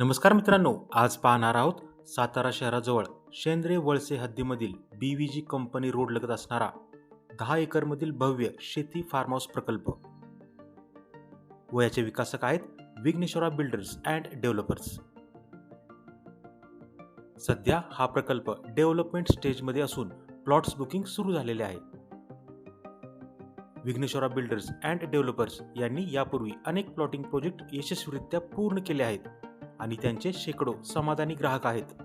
नमस्कार मित्रांनो आज पाहणार आहोत सातारा शहराजवळ Shendre Valse हद्दीमधील B V G company road लगत असणारा दहा एकरमधील भव्य शेती फार्म हाऊस प्रकल्प. व याचे विकासक आहेत विघ्नेश्वरा बिल्डर्स अँड डेव्हलपर्स सध्या हा प्रकल्प डेव्हलपमेंट स्टेजमध्ये असून प्लॉट्स बुकिंग सुरू झालेले आहे विघ्नेश्वरा बिल्डर्स अँड डेव्हलपर्स यांनी यापूर्वी अनेक प्लॉटिंग प्रोजेक्ट यशस्वीरित्या पूर्ण केले आहेत. आणि त्यांचे शेकडो समाधानी ग्राहक आहेत.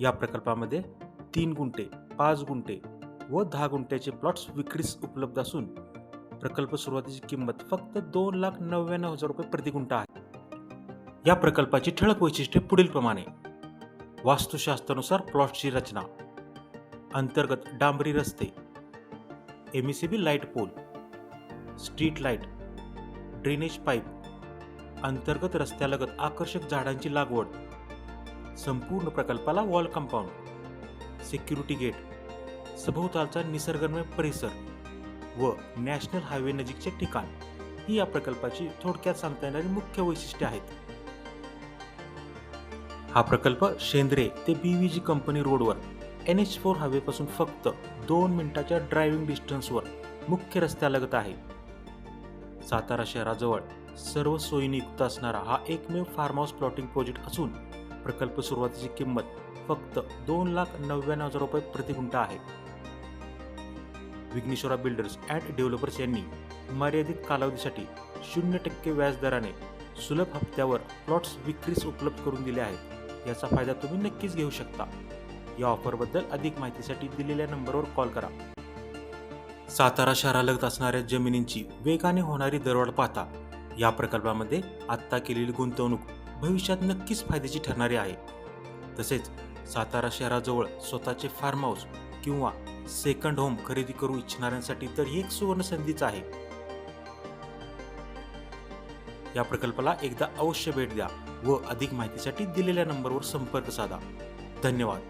या प्रकल्पामध्ये तीन गुंठे पाच गुंठे व दहा गुंठ्याचे प्लॉट्स विक्रीस उपलब्ध असून प्रकल्प सुरुवातीची किंमत फक्त दोन लाख नव्याण्णव हजार रुपये प्रति गुंठा आहे. या प्रकल्पाची ठळक वैशिष्ट्ये पुढीलप्रमाणे वास्तुशास्त्रानुसार प्लॉटची रचना अंतर्गत डांबरी रस्ते M light pole street light drainage pipe अंतर्गत रस्त्यालगत आकर्षक झाडांची लागवड. संपूर्ण प्रकल्पाला वॉल कंपाऊंड सिक्युरिटी गेट सभोवतालचा निसर्गमय परिसर व नॅशनल हायवे नजीकचे ठिकाण ही या प्रकल्पाची थोडक्यात सांगता येणारी मुख्य वैशिष्ट्ये आहेत. हा प्रकल्प शेंद्रे ते बी व्ही जी कंपनी रोडवर एन एच फोर हायवेपासून फक्त दोन मिनिटाच्या ड्रायव्हिंग डिस्टन्सवर मुख्य रस्त्यालगत आहे. सातारा शहराजवळ सर्व सोयीने युक्त असणारा हा एकमेव फार्म हाऊस प्लॉटिंग प्रोजेक्ट असून प्रकल्प सुरुवातीची किंमत फक्त दोन लाख नव्याण्णव हजार रुपये प्रति गुंठा आहे. विघ्नेश्वरा बिल्डर्स अँड डेव्हलपर्स यांनी मर्यादित कालावधीसाठी शून्य टक्के व्याजदराने सुलभ हप्त्यावर प्लॉट्स विक्रीस उपलब्ध करून दिले आहेत. याचा फायदा तुम्ही नक्कीच घेऊ शकता. या ऑफरबद्दल अधिक माहितीसाठी दिलेल्या नंबरवर कॉल करा. सातारा शहरालगत असणाऱ्या जमिनींची वेगाने होणारी दरवाढ पाहता या प्रकल्पामध्ये आत्ता केलेली गुंतवणूक भविष्यात नक्कीच फायद्याची ठरणारी आहे. तसेच सातारा शहराजवळ स्वतःचे फार्म हाऊस किंवा सेकंड होम खरेदी करू इच्छिणाऱ्यांसाठी तर ही एक सुवर्ण संधीच आहे. या प्रकल्पाला एकदा अवश्य भेट द्या व अधिक माहितीसाठी दिलेल्या नंबरवर संपर्क साधा. धन्यवाद.